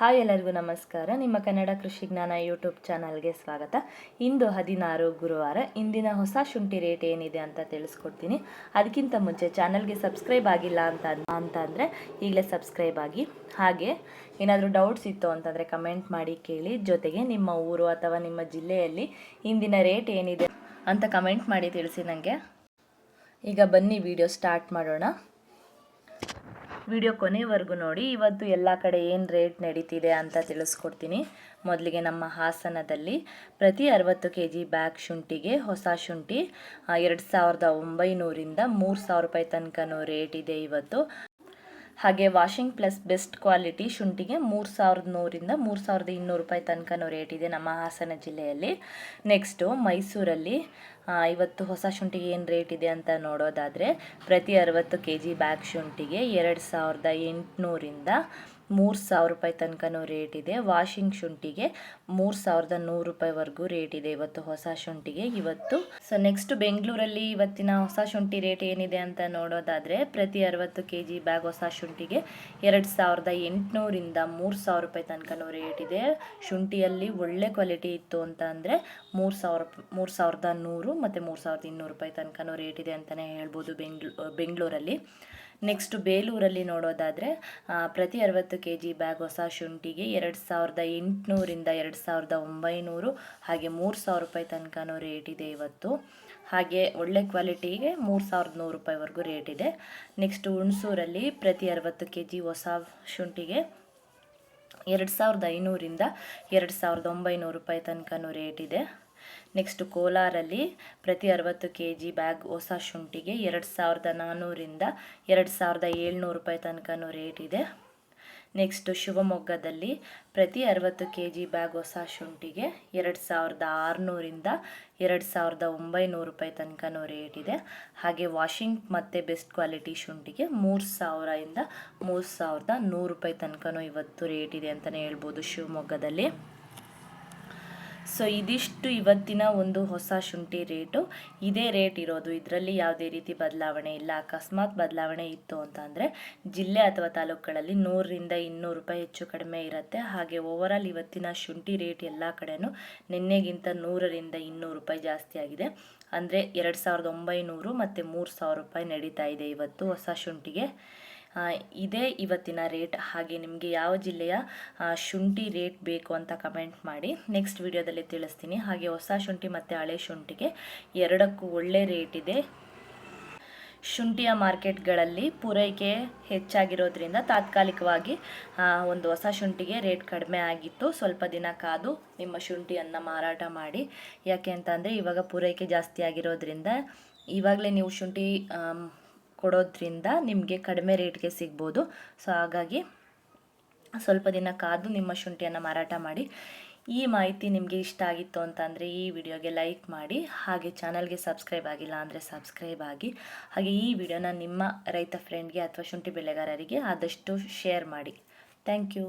Hi ಎಲ್ಲರಿಗೂ ನಮಸ್ಕಾರ. ನಿಮ್ಮ ಕನ್ನಡ ಕೃಷಿ ಜ್ಞಾನ ಯೂಟ್ಯೂಬ್ ಚಾನಲ್ಗೆ ಸ್ವಾಗತ. ಇಂದು ಹದಿನಾರು ಗುರುವಾರ. ಇಂದಿನ ಹೊಸ ಶುಂಠಿ ರೇಟ್ ಏನಿದೆ ಅಂತ ತಿಳಿಸ್ಕೊಡ್ತೀನಿ. ಅದಕ್ಕಿಂತ ಮುಂಚೆ ಚಾನಲ್ಗೆ ಸಬ್ಸ್ಕ್ರೈಬ್ ಆಗಿಲ್ಲ ಅಂತ ಅಂತ ಅಂದರೆ ಈಗಲೇ ಸಬ್ಸ್ಕ್ರೈಬ್ ಆಗಿ. ಹಾಗೆ ಏನಾದರೂ ಡೌಟ್ಸ್ ಇತ್ತು ಅಂತಂದರೆ ಕಮೆಂಟ್ ಮಾಡಿ ಕೇಳಿ. ಜೊತೆಗೆ ನಿಮ್ಮ ಊರು ಅಥವಾ ನಿಮ್ಮ ಜಿಲ್ಲೆಯಲ್ಲಿ ಇಂದಿನ ರೇಟ್ ಏನಿದೆ ಅಂತ ಕಮೆಂಟ್ ಮಾಡಿ ತಿಳಿಸಿ ನನಗೆ ಈಗ ಬನ್ನಿ ವಿಡಿಯೋ ಸ್ಟಾರ್ಟ್ ಮಾಡೋಣ. ವಿಡಿಯೋ ಕೊನೆವರೆಗೂ ನೋಡಿ. ಇವತ್ತು ಎಲ್ಲ ಕಡೆ ಏನು ರೇಟ್ ನಡೀತಿದೆ ಅಂತ ತಿಳಿಸ್ಕೊಡ್ತೀನಿ. ಮೊದಲಿಗೆ ನಮ್ಮ ಹಾಸನದಲ್ಲಿ ಪ್ರತಿ ಅರವತ್ತು ಕೆ ಜಿ ಬ್ಯಾಗ್ ಶುಂಠಿಗೆ ಹೊಸ ಶುಂಠಿ ಎರಡು ಸಾವಿರದ ಒಂಬೈನೂರಿಂದ ಮೂರು ಸಾವಿರ ರೂಪಾಯಿ ತನಕನೂ ರೇಟ್ ಇದೆ ಇವತ್ತು. ಹಾಗೆ ವಾಷಿಂಗ್ ಪ್ಲಸ್ ಬೆಸ್ಟ್ ಕ್ವಾಲಿಟಿ ಶುಂಠಿಗೆ ಮೂರು ಸಾವಿರದ ನೂರಿಂದ ಮೂರು ಸಾವಿರದ ಇನ್ನೂರು ರೂಪಾಯಿ ತನಕನೂ ರೇಟ್ ಇದೆ ನಮ್ಮ ಹಾಸನ ಜಿಲ್ಲೆಯಲ್ಲಿ. ನೆಕ್ಸ್ಟು ಮೈಸೂರಲ್ಲಿ ಇವತ್ತು ಹೊಸ ಶುಂಠಿಗೆ ಏನು ರೇಟ್ ಇದೆ ಅಂತ ನೋಡೋದಾದರೆ ಪ್ರತಿ ಅರವತ್ತು ಕೆ ಜಿ ಬ್ಯಾಗ್ ಶುಂಠಿಗೆ ಎರಡು ಸಾವಿರದ ಎಂಟುನೂರಿಂದ ಮೂರು ಸಾವಿರ ರೂಪಾಯಿ ತನಕನೂ ರೇಟ್ ಇದೆ. ವಾಷಿಂಗ್ ಶುಂಠಿಗೆ ಮೂರು ಸಾವಿರದ ನೂರು ರೂಪಾಯಿವರೆಗೂ ರೇಟ್ ಇದೆ ಇವತ್ತು ಹೊಸ ಶುಂಠಿಗೆ. ಇವತ್ತು ಸೊ ನೆಕ್ಸ್ಟ್ ಬೆಂಗಳೂರಲ್ಲಿ ಇವತ್ತಿನ ಹೊಸ ಶುಂಠಿ ರೇಟ್ ಏನಿದೆ ಅಂತ ನೋಡೋದಾದರೆ ಪ್ರತಿ ಅರವತ್ತು ಕೆ ಜಿ ಬ್ಯಾಗ್ ಹೊಸ ಶುಂಠಿಗೆ ಎರಡು ಸಾವಿರದ ಎಂಟುನೂರಿಂದ ಮೂರು ಸಾವಿರ ರೂಪಾಯಿ ತನಕನೂ ರೇಟ್ ಇದೆ. ಶುಂಠಿಯಲ್ಲಿ ಒಳ್ಳೆ ಕ್ವಾಲಿಟಿ ಇತ್ತು ಅಂತ ಅಂದರೆ ಮೂರು ಸಾವಿರ, ಮೂರು ಸಾವಿರದ ನೂರು ಮತ್ತು ಮೂರು ಸಾವಿರದ ಇನ್ನೂರು ರೂಪಾಯಿ ತನಕನೂ ರೇಟ್ ಇದೆ ಅಂತಲೇ ಹೇಳ್ಬೋದು ಬೆಂಗ್ಳೂ, ಬೆಂಗಳೂರಲ್ಲಿ. ನೆಕ್ಸ್ಟ್ ಬೇಲೂರಲ್ಲಿ ನೋಡೋದಾದರೆ ಪ್ರತಿ ಅರವತ್ತು ಕೆ ಜಿ ಬ್ಯಾಗ್ ಹೊಸ ಶುಂಠಿಗೆ ಎರಡು ಸಾವಿರದ ಎಂಟುನೂರಿಂದ ಎರಡು ಸಾವಿರದ ಒಂಬೈನೂರು, ಹಾಗೆ ಮೂರು ಸಾವಿರ ರೂಪಾಯಿ ತನಕನೂ ರೇಟ್ ಇದೆ ಇವತ್ತು. ಹಾಗೆ ಒಳ್ಳೆ ಕ್ವಾಲಿಟಿಗೆ ಮೂರು ಸಾವಿರದ ನೂರು ರೂಪಾಯಿವರೆಗೂ ರೇಟ್ ಇದೆ. ನೆಕ್ಸ್ಟ್ ಹುಣಸೂರಲ್ಲಿ ಪ್ರತಿ ಅರವತ್ತು ಕೆ ಜಿ ಹೊಸ ಶುಂಠಿಗೆ ಎರಡು ಸಾವಿರದ ಐನೂರಿಂದ ಎರಡು ಸಾವಿರದ ಒಂಬೈನೂರು ರೂಪಾಯಿ ತನಕನೂ ರೇಟ್ ಇದೆ. ನೆಕ್ಸ್ಟ್ ಕೋಲಾರಲ್ಲಿ ಪ್ರತಿ ಅರವತ್ತು ಕೆ ಜಿ ಬ್ಯಾಗ್ ಹೊಸ ಶುಂಠಿಗೆ ಎರಡು ಸಾವಿರದ ನಾನ್ನೂರಿಂದ ಎರಡು ಸಾವಿರದ ಏಳ್ನೂರು ರೂಪಾಯಿ ತನಕನೂ ರೇಟ್ ಇದೆ. ನೆಕ್ಸ್ಟು ಶಿವಮೊಗ್ಗದಲ್ಲಿ ಪ್ರತಿ ಅರವತ್ತು ಕೆ ಜಿ ಬ್ಯಾಗ್ ಹೊಸ ಶುಂಠಿಗೆ ಎರಡು ಸಾವಿರದ ಆರುನೂರಿಂದ ಎರಡು ಸಾವಿರದ ಒಂಬೈನೂರು ರೂಪಾಯಿ ತನಕನೂ ರೇಟ್ ಇದೆ. ಹಾಗೆ ವಾಷಿಂಗ್ ಮತ್ತು ಬೆಸ್ಟ್ ಕ್ವಾಲಿಟಿ ಶುಂಠಿಗೆ ಮೂರು ಸಾವಿರದಿಂದ ಮೂರು ಸಾವಿರದ ನೂರು ರೂಪಾಯಿ ತನಕನೂ ಇವತ್ತು ರೇಟ್ ಇದೆ ಅಂತಲೇ ಹೇಳ್ಬೋದು ಶಿವಮೊಗ್ಗದಲ್ಲಿ. ಸೊ ಇದಿಷ್ಟು ಇವತ್ತಿನ ಒಂದು ಹೊಸ ಶುಂಠಿ ರೇಟು. ಇದೇ ರೇಟ್ ಇರೋದು. ಇದರಲ್ಲಿ ಯಾವುದೇ ರೀತಿ ಬದಲಾವಣೆ ಇಲ್ಲ. ಅಕಸ್ಮಾತ್ ಬದಲಾವಣೆ ಇತ್ತು ಅಂತ ಅಂದರೆ ಜಿಲ್ಲೆ ಅಥವಾ ತಾಲೂಕುಗಳಲ್ಲಿ ನೂರರಿಂದ ಇನ್ನೂರು ರೂಪಾಯಿ ಹೆಚ್ಚು ಕಡಿಮೆ ಇರುತ್ತೆ. ಹಾಗೆ ಓವರಾಲ್ ಇವತ್ತಿನ ಶುಂಠಿ ರೇಟ್ ಎಲ್ಲ ಕಡೆನೂ ನಿನ್ನೆಗಿಂತ ನೂರರಿಂದ ಇನ್ನೂರು ರೂಪಾಯಿ ಜಾಸ್ತಿ ಆಗಿದೆ. ಅಂದರೆ ಎರಡು ಸಾವಿರದ ಒಂಬೈನೂರು ಮತ್ತು ಮೂರು ಸಾವಿರ ರೂಪಾಯಿ ನಡೀತಾ ಇದೆ ಇವತ್ತು ಹೊಸ ಶುಂಠಿಗೆ. ಇದೇ ಇವತ್ತಿನ ರೇಟ್. ಹಾಗೆ ನಿಮಗೆ ಯಾವ ಜಿಲ್ಲೆಯ ಶುಂಠಿ ರೇಟ್ ಬೇಕು ಅಂತ ಕಮೆಂಟ್ ಮಾಡಿ. ನೆಕ್ಸ್ಟ್ ವಿಡಿಯೋದಲ್ಲಿ ತಿಳಿಸ್ತೀನಿ. ಹಾಗೆ ಹೊಸ ಶುಂಠಿ ಮತ್ತು ಹಳೆ ಶುಂಠಿಗೆ ಎರಡಕ್ಕೂ ಒಳ್ಳೆ ರೇಟ್ ಇದೆ. ಶುಂಠಿಯ ಮಾರ್ಕೆಟ್ಗಳಲ್ಲಿ ಪೂರೈಕೆ ಹೆಚ್ಚಾಗಿರೋದ್ರಿಂದ ತಾತ್ಕಾಲಿಕವಾಗಿ ಒಂದು ಹೊಸ ಶುಂಠಿಗೆ ರೇಟ್ ಕಡಿಮೆ ಆಗಿತ್ತು. ಸ್ವಲ್ಪ ದಿನ ಕಾದು ನಿಮ್ಮ ಶುಂಠಿಯನ್ನು ಮಾರಾಟ ಮಾಡಿ. ಯಾಕೆ ಅಂತಂದರೆ ಇವಾಗ ಪೂರೈಕೆ ಜಾಸ್ತಿ ಆಗಿರೋದ್ರಿಂದ ಇವಾಗಲೇ ನೀವು ಶುಂಠಿ ಕೊಡೋದ್ರಿಂದ ನಿಮಗೆ ಕಡಿಮೆ ರೇಟ್ಗೆ ಸಿಗ್ಬೋದು. ಸೊ ಹಾಗಾಗಿ ಸ್ವಲ್ಪ ದಿನ ಕಾದು ನಿಮ್ಮ ಶುಂಠಿಯನ್ನು ಮಾರಾಟ ಮಾಡಿ. ಈ ಮಾಹಿತಿ ನಿಮಗೆ ಇಷ್ಟ ಆಗಿತ್ತು ಅಂತಂದರೆ ಈ ವಿಡಿಯೋಗೆ ಲೈಕ್ ಮಾಡಿ, ಹಾಗೆ ಚಾನಲ್ಗೆ ಸಬ್ಸ್ಕ್ರೈಬ್ ಆಗಿಲ್ಲ ಅಂದರೆ ಸಬ್ಸ್ಕ್ರೈಬ್ ಆಗಿ, ಹಾಗೆ ಈ ವಿಡಿಯೋನ ನಿಮ್ಮ ರೈತ ಫ್ರೆಂಡ್ಗೆ ಅಥವಾ ಶುಂಠಿ ಬೆಳೆಗಾರರಿಗೆ ಆದಷ್ಟು ಶೇರ್ ಮಾಡಿ. Thank you